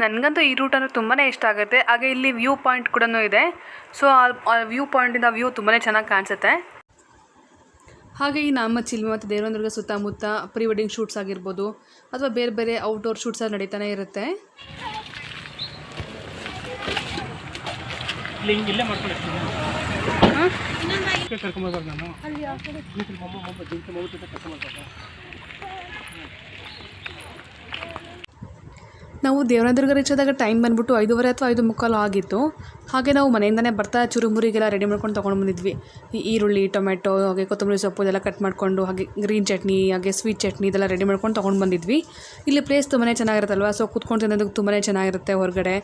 ನನಗಂತೂ ಈ ರೂಟ್ ಅಂದರೆ ತುಂಬಾ ಇಷ್ಟ ಆಗುತ್ತೆ. ಹಾಗೆ ಇಲ್ಲಿ ವ್ಯೂ ಪಾಯಿಂಟ್ ಕೂಡ ಇದೆ. ಸೊ ಆ ವ್ಯೂ ಪಾಯಿಂಟಿಂದ ವ್ಯೂ ತುಂಬಾ ಚೆನ್ನಾಗಿ ಕಾಣಿಸುತ್ತೆ. ಹಾಗೆ ಈ ನಮ್ಮ ಚಿಲ್ಮೆ ಮತ್ತು ದೇವರಾಯನದುರ್ಗ ಸುತ್ತಮುತ್ತ ಪ್ರೀ ವೆಡ್ಡಿಂಗ್ ಶೂಟ್ಸ್ ಆಗಿರ್ಬೋದು ಅಥವಾ ಬೇರೆ ಬೇರೆ ಔಟ್ಡೋರ್ ಶೂಟ್ಸ್ ನಡೀತಾನೆ ಇರುತ್ತೆ. ನಾನು ಇಲ್ಲಿ ಮೊಮ್ಮ ಮೊಮ್ಮ ಜಿಂಕೆ ಮಗು ಜೊತೆ ಕರ್ಕೊಂಬರ್ಬಾರ್ದು ನಾವು ದೇವನದುರ್ಗ ರೀಚ್ ಆದಾಗ ಟೈಮ್ ಬಂದ್ಬಿಟ್ಟು ಐದೂವರೆ ಅಥವಾ ಐದು ಮುಕ್ಕಾಲು ಆಗಿತ್ತು. ಹಾಗೆ ನಾವು ಮನೆಯಿಂದನೇ ಬರ್ತಾ ಚುರುಮುರಿಗೆಲ್ಲ ರೆಡಿ ಮಾಡ್ಕೊಂಡು ತೊಗೊಂಡು ಬಂದಿದ್ವಿ. ಈ ಈರುಳ್ಳಿ, ಟೊಮೆಟೊ, ಹಾಗೆ ಕೊತ್ತಂಬರಿ ಸೊಪ್ಪು ಇದೆಲ್ಲ ಕಟ್ ಮಾಡಿಕೊಂಡು ಹಾಗೆ ಗ್ರೀನ್ ಚಟ್ನಿ, ಹಾಗೆ ಸ್ವೀಟ್ ಚಟ್ನಿ ಇದೆಲ್ಲ ರೆಡಿ ಮಾಡ್ಕೊಂಡು ತೊಗೊಂಡು ಬಂದಿದ್ವಿ. ಇಲ್ಲಿ ಪ್ಲೇಸ್ ತುಂಬಾ ಚೆನ್ನಾಗಿರುತ್ತಲ್ವ? ಸೊ ಕೂತ್ಕೊಂಡು ತಿನ್ನೋದಕ್ಕೆ ತುಂಬಾ ಚೆನ್ನಾಗಿರುತ್ತೆ ಹೊರಗಡೆ.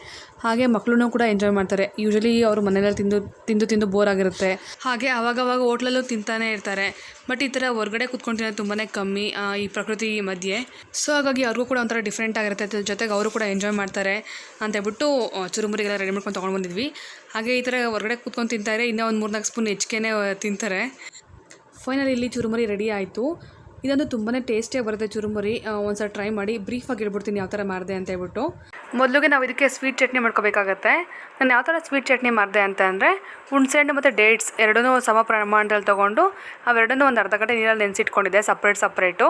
ಹಾಗೆ ಮಕ್ಕಳು ಕೂಡ ಎಂಜಾಯ್ ಮಾಡ್ತಾರೆ. ಯೂಶಲಿ ಅವರು ಮನೆಯಲ್ಲಿ ತಿಂದು ತಿಂದು ತಿಂದು ಬೋರ್ ಆಗಿರುತ್ತೆ. ಹಾಗೆ ಆವಾಗವಾಗ ಹೋಟ್ಲಲ್ಲೂ ತಿಂತಾನೆ ಇರ್ತಾರೆ. ಬಟ್ ಈ ಥರ ಹೊರಗಡೆ ಕೂತ್ಕೊಂಡು ತಿನ್ನೋದು ತುಂಬಾ ಕಮ್ಮಿ ಈ ಪ್ರಕೃತಿ ಮಧ್ಯೆ. ಸೊ ಹಾಗಾಗಿ ಅವ್ರಿಗೂ ಕೂಡ ಒಂಥರ ಡಿಫ್ರೆಂಟ್ ಆಗಿರುತ್ತೆ. ಜೊತೆಗೆ ಅವರು ಕೂಡ ಎಂಜಾಯ್ ಮಾಡ್ತಾರೆ. ಅಂತ ಹೇಳ್ಬಿಟ್ಟು ಚುರುಮುರಿಗೆಲ್ಲ ರೆಡಿ ಮಾಡ್ಕೊಂಡು ತೊಗೊಂಡು ಬಂದಿದ್ವಿ. ಹಾಗೆ ಈ ಥರ ಹೊರಗಡೆ ಕೂತ್ಕೊಂಡು ತಿಂತಾರೆ ಇನ್ನೂ ಒಂದು ಮೂರ್ನಾಲ್ಕು ಸ್ಪೂನ್ ಹೆಚ್ಚಿಗೆನೇ ತಿಂತಾರೆ. ಫೈನಲ್ ಇಲ್ಲಿ ಚುರುಮರಿ ರೆಡಿ ಆಯಿತು. ಇದಂತೂ ತುಂಬಾ ಟೇಸ್ಟಿಯಾಗಿ ಬರುತ್ತೆ ಚುರುಮುರಿ. ಒಂದ್ಸಲ ಟ್ರೈ ಮಾಡಿ ಬ್ರೀಫಾಗಿ ಹೇಳ್ಬಿಡ್ತೀನಿ ಯಾವ ಥರ ಮಾಡಿದೆ ಅಂತ ಹೇಳ್ಬಿಟ್ಟು. ಮೊದಲಿಗೆ ನಾವು ಇದಕ್ಕೆ ಸ್ವೀಟ್ ಚಟ್ನಿ ಮಾಡ್ಕೋಬೇಕಾಗತ್ತೆ. ನಾನು ಯಾವ ಥರ ಸ್ವೀಟ್ ಚಟ್ನಿ ಮಾಡಿದೆ ಅಂತ ಅಂದರೆ, ಹುಣಸೆಹಣ್ಣು ಮತ್ತು ಡೇಟ್ಸ್ ಎರಡನ್ನೂ ಸಮ ಪ್ರಮಾಣದಲ್ಲಿ ತೊಗೊಂಡು, ಅವೆರಡನ್ನೂ ಒಂದು ಅರ್ಧ ಗಂಟೆ ನೀರಲ್ಲಿ ನೆನೆಸಿಟ್ಕೊಂಡಿದ್ದೆ ಸಪ್ರೇಟ್ ಸಪ್ರೇಟು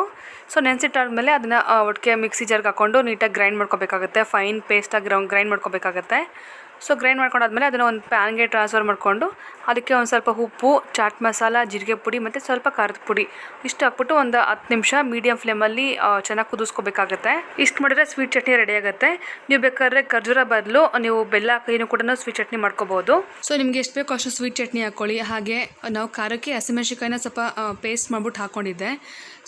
ಸೊ ನೆನೆಸಿಟ್ಟಾದ್ಮೇಲೆ ಅದನ್ನು ಒಟ್ಟಿಗೆ ಮಿಕ್ಸಿ ಜಾರ್ಗೆ ಹಾಕ್ಕೊಂಡು ನೀಟಾಗಿ ಗ್ರೈಂಡ್ ಮಾಡ್ಕೋಬೇಕಾಗುತ್ತೆ. ಫೈನ್ ಪೇಸ್ಟಾಗಿ ಗ್ರೌಂಡ್ ಗ್ರೈಂಡ್ ಮಾಡ್ಕೋಬೇಕಾಗತ್ತೆ. ಸೊ ಗ್ರೈಂಡ್ ಮಾಡ್ಕೊಂಡಾದ್ಮೇಲೆ ಅದನ್ನು ಒಂದು ಪ್ಯಾನ್ಗೆ ಟ್ರಾನ್ಸ್ಫರ್ ಮಾಡಿಕೊಂಡು, ಅದಕ್ಕೆ ಒಂದು ಸ್ವಲ್ಪ ಉಪ್ಪು ಚಾಟ್ ಮಸಾಲ ಜೀರಿಗೆ ಪುಡಿ ಮತ್ತು ಸ್ವಲ್ಪ ಖಾರದ ಪುಡಿ. ಇಷ್ಟು ಹಾಕ್ಬಿಟ್ಟು ಒಂದು ಹತ್ತು ನಿಮಿಷ ಮೀಡಿಯಮ್ ಫ್ಲೇಮಲ್ಲಿ ಚೆನ್ನಾಗಿ ಕುದಿಸ್ಕೋಬೇಕಾಗತ್ತೆ. ಇಷ್ಟು ಮಾಡಿದ್ರೆ ಸ್ವೀಟ್ ಚಟ್ನಿ ರೆಡಿ ಆಗುತ್ತೆ. ನೀವು ಬೇಕಾದ್ರೆ ಖರ್ಜೂರ ಬದಲು ನೀವು ಬೆಲ್ಲ ಹಾಕಿನೂ ಕೂಡ ಸ್ವೀಟ್ ಚಟ್ನಿ ಮಾಡ್ಕೋಬಹುದು ಸೊ ನಿಮ್ಗೆ ಎಷ್ಟು ಬೇಕೋ ಅಷ್ಟು ಸ್ವೀಟ್ ಚಟ್ನಿ ಹಾಕೊಳ್ಳಿ ಹಾಗೆ ನಾವು ಖಾರಕ್ಕೆ ಹಸಿಮೆಣಸಿಕಾಯಿನ ಸ್ವಲ್ಪ ಪೇಸ್ಟ್ ಮಾಡ್ಬಿಟ್ಟು ಹಾಕ್ಕೊಂಡಿದ್ದೆ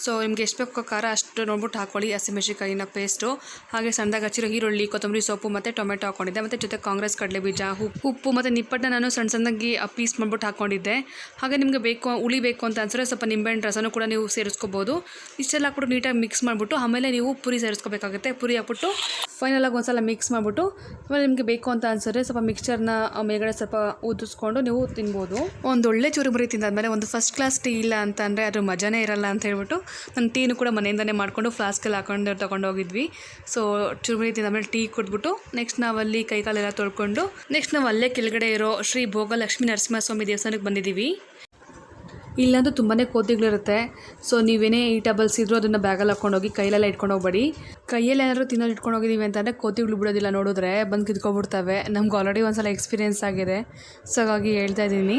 ಸೊ ನಿಮ್ಗೆ ಎಷ್ಟು ಬೇಕೋ ಖಾರ ಅಷ್ಟು ನೋಡ್ಬಿಟ್ಟು ಹಾಕ್ಕೊಳ್ಳಿ ಹಸಿಮೆಣ್ಸಿಕಾಯಿನ ಪೇಸ್ಟು ಹಾಗೆ ಸಣ್ಣದಾಗಿ ಹಚ್ಚಿರೋ ಈರುಳ್ಳಿ, ಕೊತ್ತಂಬರಿ ಸೊಪ್ಪು ಮತ್ತು ಟೊಮೆಟೊ ಹಾಕ್ಕೊಂಡಿದ್ದೆ ಮತ್ತು ಜೊತೆ ಕಾಂಗ್ರೆಸ್ ಕಡಲೆ ಬೀಜ ಉಪ್ಪು ಉಪ್ಪು ಮತ್ತು ನಿಪ್ಪಟ್ಟನ್ನ ನಾನು ಸಣ್ಣ ಸಣ್ಣದಾಗಿ ಪೀಸ್ ಮಾಡ್ಬಿಟ್ಟು ಹಾಕ್ಕೊಂಡಿದ್ದೆ ಹಾಗೆ ನಿಮಗೆ ಬೇಕು, ಹುಳಿ ಬೇಕು ಅಂತ ಅನ್ಸಿದ್ರೆ ಸ್ವಲ್ಪ ನಿಂಬೆಹಣ್ಣು ರಸನೂ ಕೂಡ ನೀವು ಸೇರಿಸ್ಕೋಬೋದು. ಇಷ್ಟೆಲ್ಲ ಹಾಕ್ಬಿಟ್ಟು ನೀಟಾಗಿ ಮಿಕ್ಸ್ ಮಾಡಿಬಿಟ್ಟು, ಆಮೇಲೆ ನೀವು ಪುರಿ ಸೇರಿಸ್ಕೋಬೇಕಾಗುತ್ತೆ. ಪುರಿ ಹಾಕ್ಬಿಟ್ಟು ಫೈನಲಾಗಿ ಒಂದ್ಸಲ ಮಿಕ್ಸ್ ಮಾಡಿಬಿಟ್ಟು, ಆಮೇಲೆ ನಿಮಗೆ ಬೇಕು ಅಂತ ಅನ್ಸಿದ್ರೆ ಸ್ವಲ್ಪ ಮಿಕ್ಸ್ಚರ್ನ ಮೇಲ್ಗಡೆ ಸ್ವಲ್ಪ ಉದಿಸ್ಕೊಂಡು ನೀವು ತಿನ್ಬೋದು. ಒಂದು ಒಳ್ಳೆ ಚುರುಮುರಿ ತಿಂದಾದ್ಮೇಲೆ ಒಂದು ಫಸ್ಟ್ ಕ್ಲಾಸ್ ಟೀ ಇಲ್ಲ ಅಂತ ಅಂದರೆ ಅದ್ರ ಮಜಾನೇ ಇರಲ್ಲ ಅಂತ ಹೇಳ್ಬಿಟ್ಟು ನಾನು ಟೀನು ಕೂಡ ಮನೆಯಿಂದನೇ ಮಾಡಿಕೊಂಡು ಫ್ಲಾಸ್ಕಲ್ಲಿ ಹಾಕೊಂಡು ತೊಗೊಂಡು ಹೋಗಿದ್ವಿ ಸೊ ಚುರುಮುರಿ ತಿಂದಾದ್ಮೇಲೆ ಟೀ ಕೊಟ್ಬಿಟ್ಟು ನೆಕ್ಸ್ಟ್ ನಾವಲ್ಲಿ ಕೈಕಾಲೆಲ್ಲ ತೊಳ್ಕೊಂಡು ನೆಕ್ಸ್ಟ್ ನಾವು ಅಲ್ಲೇ ಕೆಳಗಡೆ ಇರೋ ಶ್ರೀ ಭೋಗಲಕ್ಷ್ಮೀ ನರಸಿಂಹಸ್ವಾಮಿ ದೇವಸ್ಥಾನಕ್ಕೆ ಬಂದಿದ್ದೀವಿ. ಇಲ್ಲಂದ್ರೂ ತುಂಬಾ ಕೋತಿಗಳಿರುತ್ತೆ. ಸೊ ನೀವೇನೇ ಈ ಟಬಲ್ಸ್ ಇದ್ರೂ ಅದನ್ನು ಬ್ಯಾಗಲ್ಲಿ ಹಾಕ್ಕೊಂಡೋಗಿ ಕೈಲೆಲ್ಲ ಇಟ್ಕೊಂಡು ಹೋಗ್ಬೇಡಿ. ಕೈಯಲ್ಲಿ ಏನಾದರೂ ತಿನ್ನೋದು ಇಟ್ಕೊಂಡು ಹೋಗಿದ್ದೀವಿ ಅಂತಂದರೆ ಕೋತಿಗಳು ಬಿಡೋದಿಲ್ಲ ನೋಡಿದ್ರೆ ಬಂದು ಕಿತ್ಕೊಬಿಡ್ತವೆ. ನಮ್ಗೆ ಆಲ್ರೆಡಿ ಒಂದು ಸಲ ಎಕ್ಸ್ಪೀರಿಯೆನ್ಸ್ ಆಗಿದೆ. ಸೊ ಹಾಗಾಗಿ ಹೇಳ್ತಾ ಇದ್ದೀನಿ.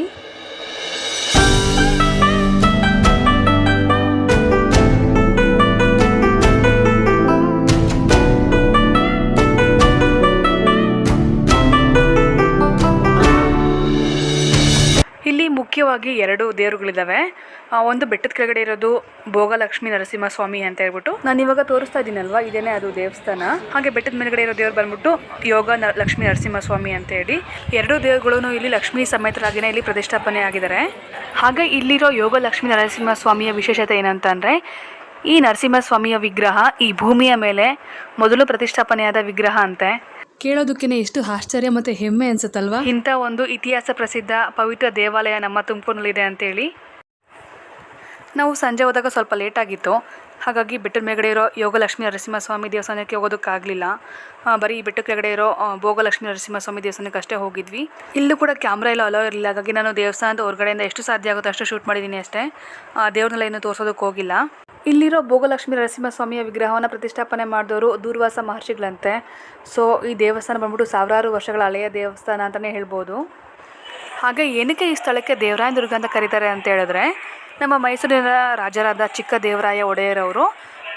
ಮುಖ್ಯವಾಗಿ ಎರಡು ದೇವರುಗಳಿದ್ದಾವೆ ಒಂದು ಬೆಟ್ಟದ ಕೆಳಗಡೆ ಇರೋದು ಭೋಗಲಕ್ಷ್ಮಿ ನರಸಿಂಹ ಸ್ವಾಮಿ ಅಂತ ಹೇಳ್ಬಿಟ್ಟು ನಾನು ಇವಾಗ ತೋರಿಸ್ತಾ ಇದ್ದೀನಲ್ವಾ? ಇದೇನೆ ಅದು ದೇವಸ್ಥಾನ. ಹಾಗೆ ಬೆಟ್ಟದ ಮೇಲ್ಗಡೆ ಇರೋ ದೇವ್ರು ಬಂದ್ಬಿಟ್ಟು ಯೋಗ ಲಕ್ಷ್ಮಿ ನರಸಿಂಹ ಸ್ವಾಮಿ ಅಂತ ಹೇಳಿ. ಎರಡು ದೇವರುಗಳು ಇಲ್ಲಿ ಲಕ್ಷ್ಮಿ ಸಮೇತರಾಗಿನೇ ಇಲ್ಲಿ ಪ್ರತಿಷ್ಠಾಪನೆ ಆಗಿದ್ದಾರೆ. ಹಾಗೆ ಇಲ್ಲಿರೋ ಯೋಗ ಲಕ್ಷ್ಮಿ ನರಸಿಂಹ ಸ್ವಾಮಿಯ ವಿಶೇಷತೆ ಏನಂತ ಈ ನರಸಿಂಹ ಸ್ವಾಮಿಯ ವಿಗ್ರಹ ಈ ಭೂಮಿಯ ಮೇಲೆ ಮೊದಲು ಪ್ರತಿಷ್ಠಾಪನೆಯಾದ ವಿಗ್ರಹ ಅಂತೆ. ಕೇಳೋದಕ್ಕೇ ಎಷ್ಟು ಆಶ್ಚರ್ಯ ಮತ್ತು ಹೆಮ್ಮೆ ಅನ್ಸುತ್ತಲ್ವಾ? ಇಂಥ ಒಂದು ಇತಿಹಾಸ ಪ್ರಸಿದ್ಧ ಪವಿತ್ರ ದೇವಾಲಯ ನಮ್ಮ ತುಮಕೂರಿನಲ್ಲಿದೆ ಅಂತೇಳಿ ನಾವು ಸಂಜೆ ಹೋದಾಗ ಸ್ವಲ್ಪ ಲೇಟ್ ಆಗಿತ್ತು. ಹಾಗಾಗಿ ಬೆಟ್ಟದ ಮೇಗಡೆ ಇರೋ ಯೋಗಲಕ್ಷ್ಮಿ ನರಸಿಂಹಸ್ವಾಮಿ ದೇವಸ್ಥಾನಕ್ಕೆ ಹೋಗೋದಕ್ಕಾಗಲಿಲ್ಲ ಬರೀ ಈ ಬೆಟ್ಟ ಕೆಳಗಡೆ ಇರೋ ಭೋಗಲಕ್ಷ್ಮಿ ನರಸಿಂಹಸ್ವಾಮಿ ದೇವಸ್ಥಾನಕ್ಕೆ ಅಷ್ಟೇ ಹೋಗಿದ್ವಿ. ಇಲ್ಲೂ ಕೂಡ ಕ್ಯಾಮ್ರಾ ಎಲ್ಲ ಅಲೋ ಇರಲಿಲ್ಲ. ಹಾಗಾಗಿ ನಾನು ದೇವಸ್ಥಾನದ ಹೊರಗಡೆಯಿಂದ ಎಷ್ಟು ಸಾಧ್ಯ ಆಗುತ್ತೋ ಅಷ್ಟು ಶೂಟ್ ಮಾಡಿದ್ದೀನಿ ಅಷ್ಟೇ. ದೇವ್ರನ್ನೆಲ್ಲ ಇನ್ನೂ ತೋರಿಸೋದಕ್ಕೆ ಹೋಗಿಲ್ಲ. ಇಲ್ಲಿರೋ ಭೋಗಲಕ್ಷ್ಮಿ ನರಸಿಂಹಸ್ವಾಮಿಯ ವಿಗ್ರಹವನ್ನು ಪ್ರತಿಷ್ಠಾಪನೆ ಮಾಡಿದವರು ದೂರ್ವಾಸ ಮಹರ್ಷಿಗಳಂತೆ. ಸೊ ಈ ದೇವಸ್ಥಾನ ಬಂದ್ಬಿಟ್ಟು ಸಾವಿರಾರು ವರ್ಷಗಳ ಹಳೆಯ ದೇವಸ್ಥಾನ ಅಂತಲೇ ಹೇಳ್ಬೋದು. ಹಾಗೆ ಏನಕ್ಕೆ ಈ ಸ್ಥಳಕ್ಕೆ ದೇವರಾಯ ದುರ್ಗ ಅಂತ ಕರೀತಾರೆ ಅಂತ ಹೇಳಿದ್ರೆ, ನಮ್ಮ ಮೈಸೂರಿನ ರಾಜರಾದ ಚಿಕ್ಕ ದೇವರಾಯ ಒಡೆಯರವರು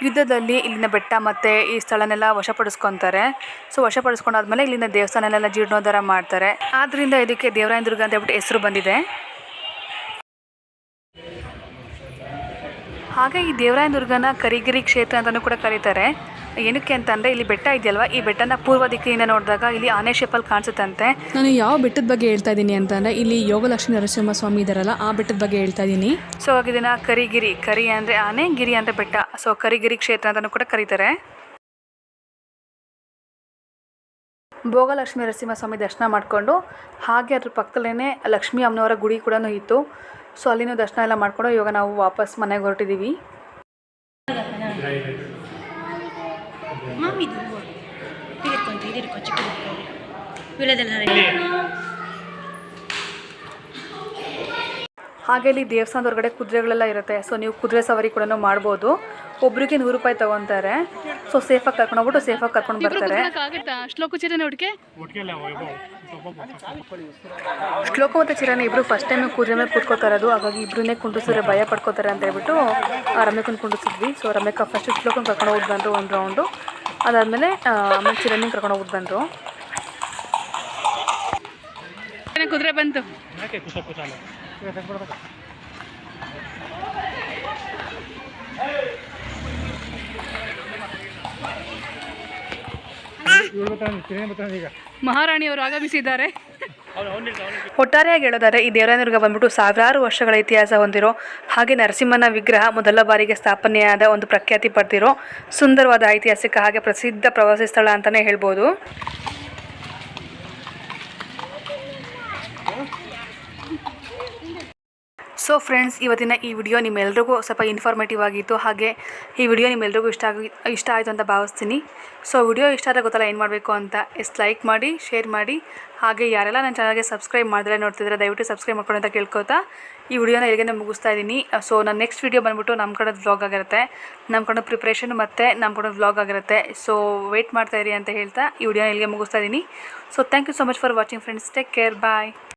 ಯುದ್ಧದಲ್ಲಿ ಇಲ್ಲಿನ ಬೆಟ್ಟ ಮತ್ತು ಈ ಸ್ಥಳನೆಲ್ಲ ವಶಪಡಿಸ್ಕೊತಾರೆ. ಸೊ ವಶಪಡಿಸ್ಕೊಂಡಾದ್ಮೇಲೆ ಇಲ್ಲಿನ ದೇವಸ್ಥಾನನೆಲ್ಲ ಜೀರ್ಣೋದ್ಧಾರ ಮಾಡ್ತಾರೆ. ಆದ್ದರಿಂದ ಇದಕ್ಕೆ ದೇವರಾಯ ದುರ್ಗ ಅಂತ ಹೇಳ್ಬಿಟ್ಟು ಹೆಸರು ಬಂದಿದೆ. ಹಾಗೆ ಈ ದೇವರಾಯ ದುರ್ಗನ ಕರಿಗಿರಿ ಕ್ಷೇತ್ರ ಅಂತಲೂ ಕೂಡ ಕರೀತಾರೆ. ಏನಕ್ಕೆ ಅಂತಂದರೆ ಇಲ್ಲಿ ಬೆಟ್ಟ ಇದೆಯಲ್ವಾ? ಈ ಬೆಟ್ಟನ ಪೂರ್ವ ದಿಕ್ಕಿನಿಂದ ನೋಡಿದಾಗ ಇಲ್ಲಿ ಆನೆ ಶೇಪಲ್ಲಿ ಕಾಣಿಸುತ್ತಂತೆ. ನಾನು ಯಾವ ಬೆಟ್ಟದ ಬಗ್ಗೆ ಹೇಳ್ತಾ ಇದ್ದೀನಿ ಅಂತಂದರೆ ಇಲ್ಲಿ ಯೋಗಲಕ್ಷ್ಮಿ ನರಸಿಂಹ ಸ್ವಾಮಿ ಇದಾರಲ್ಲ ಆ ಬೆಟ್ಟದ ಬಗ್ಗೆ ಹೇಳ್ತಾ ಇದ್ದೀನಿ. ಸೊ ಇದನ್ನ ಕರಿಗಿರಿ ಕರಿ ಅಂದರೆ ಆನೆ ಗಿರಿ ಅಂತ ಬೆಟ್ಟ. ಸೊ ಕರಿಗಿರಿ ಕ್ಷೇತ್ರ ಅಂತಲೂ ಕೂಡ ಕರೀತಾರೆ. ಭೋಗಲಕ್ಷ್ಮಿ ನರಸಿಂಹಸ್ವಾಮಿ ದರ್ಶನ ಮಾಡಿಕೊಂಡು ಹಾಗೆ ಅದ್ರ ಪಕ್ಕದಲ್ಲೇ ಲಕ್ಷ್ಮೀ ಅಮ್ಮನವರ ಗುಡಿ ಕೂಡ ಇತ್ತು. ಸೊ ಅಲ್ಲಿನೂ ದರ್ಶನ ಎಲ್ಲ ಮಾಡ್ಕೊಂಡು ಇವಾಗ ನಾವು ವಾಪಸ್ ಮನೆಗೆ ಹೊರಟಿದ್ದೀವಿ. ಹಾಗೆ ಇಲ್ಲಿ ದೇವಸ್ಥಾನದ ಹೊರಗಡೆ ಕುದುರೆಗಳೆಲ್ಲ ಇರುತ್ತೆ. ಸೊ ನೀವು ಕುದುರೆ ಸವಾರಿ ಕೂಡ ಮಾಡ್ಬೋದು. ಒಬ್ರಿಗೆ ನೂರು ರೂಪಾಯಿ ತಗೊಂತಾರೆ. ಸೊ ಸೇಫಾಗಿ ಕರ್ಕೊಂಡು ಹೋಗ್ಬಿಟ್ಟು ಸೇಫಾಗಿ ಕರ್ಕೊಂಡು ಬರ್ತಾರೆ. ಶ್ಲೋಕ ಮತ್ತು ಚಿರಾಣಿ ಇಬ್ಬರು ಫಸ್ಟ್ ಟೈಮ್ ಕುದುರೆ ಮೇಲೆ ಕೂತ್ಕೋತಾರದು ಹಾಗಾಗಿ ಇಬ್ಬರನ್ನೇ ಕುಂಡಿಸಿದ್ರೆ ಭಯ ಪಡ್ಕೋತಾರೆ ಅಂತ ಹೇಳ್ಬಿಟ್ಟು ಆ ರಮ್ಯಕನ್ ಕುಂಡಿಸಿದ್ವಿ ಸೊ ರಮ್ಯಕ ಫಸ್ಟ್ ಶ್ಲೋಕನ ಕರ್ಕೊಂಡು ಹೋಗಿ ಬಂದರು ಒಂದು ರೌಂಡು ಅದಾದಮೇಲೆ ಆಮೇಲೆ ಚಿರಾಣಿ ಕರ್ಕೊಂಡು ಹೋಗಿ ಬಂದರು. ಕುದುರೆ ಬಂತು? ಈಗ. ಮಹಾರಾಣಿಯವರು ಆಗಮಿಸಿದ್ದಾರೆ. ಒಟ್ಟಾರೆಯಾಗಿ ಹೇಳೋದಾದ್ರೆ ಈ ದೇವರಾಯನದುರ್ಗ ಬಂದ್ಬಿಟ್ಟು ಸಾವಿರಾರು ವರ್ಷಗಳ ಇತಿಹಾಸ ಹೊಂದಿರೋ ಹಾಗೆ ನರಸಿಂಹನ ವಿಗ್ರಹ ಮೊದಲ ಬಾರಿಗೆ ಸ್ಥಾಪನೆಯಾದ ಒಂದು ಪ್ರಖ್ಯಾತಿ ಪಡೆದಿರೋ ಸುಂದರವಾದ ಐತಿಹಾಸಿಕ ಹಾಗೆ ಪ್ರಸಿದ್ಧ ಪ್ರವಾಸಿ ಸ್ಥಳ ಅಂತಲೇ ಹೇಳ್ಬೋದು. ಸೊ ಫ್ರೆಂಡ್ಸ್ ಇವತ್ತಿನ ಈ ವಿಡಿಯೋ ನಿಮ್ಮೆಲ್ರಿಗೂ ಸ್ವಲ್ಪ ಇನ್ಫಾರ್ಮೇಟಿವ್ ಆಗಿತ್ತು. ಹಾಗೆ ಈ ವಿಡಿಯೋ ನಿಮ್ಮೆಲ್ರಿಗೂ ಇಷ್ಟ ಆಗಿ, ಇಷ್ಟ ಆಯಿತು ಅಂತ ಭಾವಿಸ್ತೀನಿ. ಸೊ ವಿಡಿಯೋ ಇಷ್ಟ ಆದರೆ ಗೊತ್ತಲ್ಲ ಏನು ಮಾಡಬೇಕು ಅಂತ. ಎಸ್ ಲೈಕ್ ಮಾಡಿ ಶೇರ್ ಮಾಡಿ. ಹಾಗೆ ಯಾರೆಲ್ಲ ನನ್ನ ಚಾನಲ್ಗೆ ಸಬ್ಸ್ಕ್ರೈಬ್ ಮಾಡಿದ್ರೆ ನೋಡ್ತಿದ್ರೆ ದಯವಿಟ್ಟು ಸಬ್ಸ್ಕ್ರೈಬ್ ಮಾಡ್ಕೊಂಡು ಅಂತ ಕೇಳ್ಕೊತಾ ಈ ವಿಡಿಯೋನ ಇಲ್ಲಿಗೆ ಮುಗಿಸ್ತಾ ಇದ್ದೀನಿ. ಸೊ ನನ್ನ ನೆಕ್ಸ್ಟ್ ವಿಡಿಯೋ ಬಂದ್ಬಿಟ್ಟು ನಮ್ಮ ಕಡೆ ವ್ಲಾಗ್ ಆಗಿರುತ್ತೆ. ನಮ್ಮ ಕಡೆ ಪ್ರಿಪ್ರೇಷನ್ ಮತ್ತು ನಮ್ಮ ಕಡೆ ವ್ಲಾಗ್ ಆಗಿರುತ್ತೆ. ಸೊ ವೆಯ್ಟ್ ಮಾಡ್ತಾ ಇರಿ ಅಂತ ಹೇಳ್ತಾ ಈ ವಿಡಿಯೋನ ಇಲ್ಲಿಗೆ ಮುಗಿಸ್ತಾ ಇದ್ದೀನಿ. So thank you so much for watching friends take care bye